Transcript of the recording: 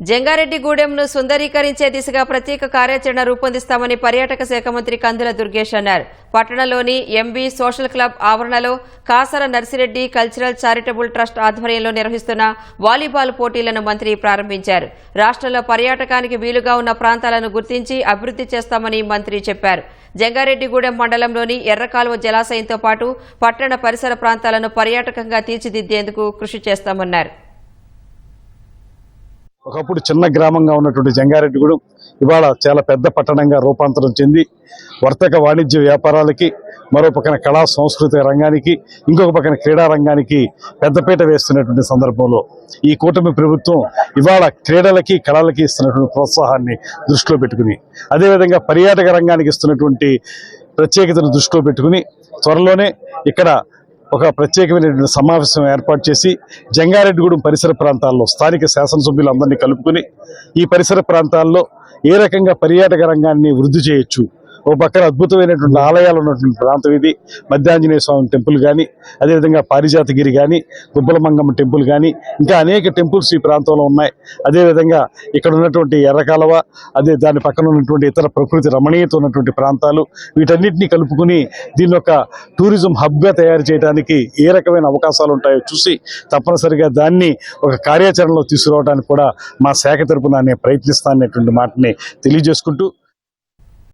జంగారెడ్డిగూడెంను సుందరీకరించే దిశగా ప్రత్యేక కార్యాచరణ రూపొందిస్తామని పర్యాటక శాఖ మంత్రి కందుల దుర్గేష్ అన్నారు. పట్టణంలోని ఎంబీ సోషల్ క్లబ్ ఆవరణలో Kasara Narsireddy cultural charitable trust ఆధ్వర్యంలో నిర్వహిస్తున్న వాలీబాల్ పోటీలను మంత్రి ప్రారంభించారు. రాష్ట్రంలో పర్యాటకానికి వీలుగా ఉన్న ప్రాంతాలను గుర్తించి అభివృద్ధి చేస్తామని మంత్రి చెప్పారు. జంగారెడ్డిగూడెం మండలంలోని ఎర్రకాలువ జలాశయంతో పాటు పట్టణ పరిసర ప్రాంతాలను పర్యాటకంగా తీర్చిదిద్దేందుకు కృషి చేస్తామన్నారు. ఒకప్పుడు చిన్న గ్రామంగా ఉన్నటువంటి జంగారెడ్డిగూడెం ఇవాళ చాలా పెద్ద పట్టణంగా రూపాంతరం చెంది వర్తక వాణిజ్య వ్యాపారాలకి మరో పక్కన కళా సాంస్కృతిక రంగానికి ఇంకొక పక్కన క్రీడా రంగానికి పెద్దపీట వేస్తున్నటువంటి సందర్భంలో ఈ కూటమి ప్రభుత్వం ఇవాళ క్రీడలకి కళలకి ఇస్తున్నటువంటి ప్రోత్సాహాన్ని దృష్టిలో పెట్టుకుని అదేవిధంగా పర్యాటక రంగానికి ఇస్తున్నటువంటి ప్రత్యేకతను దృష్టిలో పెట్టుకుని త్వరలోనే ఇక్కడ ఒక ప్రత్యేకమైనటువంటి సమావేశం ఏర్పాటు చేసి జంగారెడ్డిగూడెం పరిసర ప్రాంతాల్లో స్థానిక శాసనసభ్యులందరినీ కలుపుకొని ఈ పరిసర ప్రాంతాల్లో ఏ రకంగా పర్యాటక రంగాన్ని వృద్ధి చేయొచ్చు ఒక పక్కన అద్భుతమైనటువంటి ఆలయాలు ఉన్నటువంటి ప్రాంతం ఇది. మధ్యాంజనేయ స్వామి టెంపుల్ కానీ అదేవిధంగా పారిజాతగిరి కానీ గుబ్బలమంగమ్మ టెంపుల్ కానీ ఇంకా అనేక టెంపుల్స్ ఈ ప్రాంతంలో ఉన్నాయి. అదేవిధంగా ఇక్కడ ఉన్నటువంటి ఎర్రకాలవ అదే దాని పక్కన ఉన్నటువంటి ఇతర ప్రకృతి రమణీయత ఉన్నటువంటి ప్రాంతాలు వీటన్నిటిని కలుపుకుని దీన్ని ఒక టూరిజం హబ్గా తయారు చేయడానికి ఏ రకమైన అవకాశాలు ఉంటాయో చూసి తప్పనిసరిగా దాన్ని ఒక కార్యాచరణలో తీసుకురావడానికి కూడా మా శాఖ తరపున నేను ప్రయత్నిస్తాననేటువంటి మాటని తెలియజేసుకుంటూ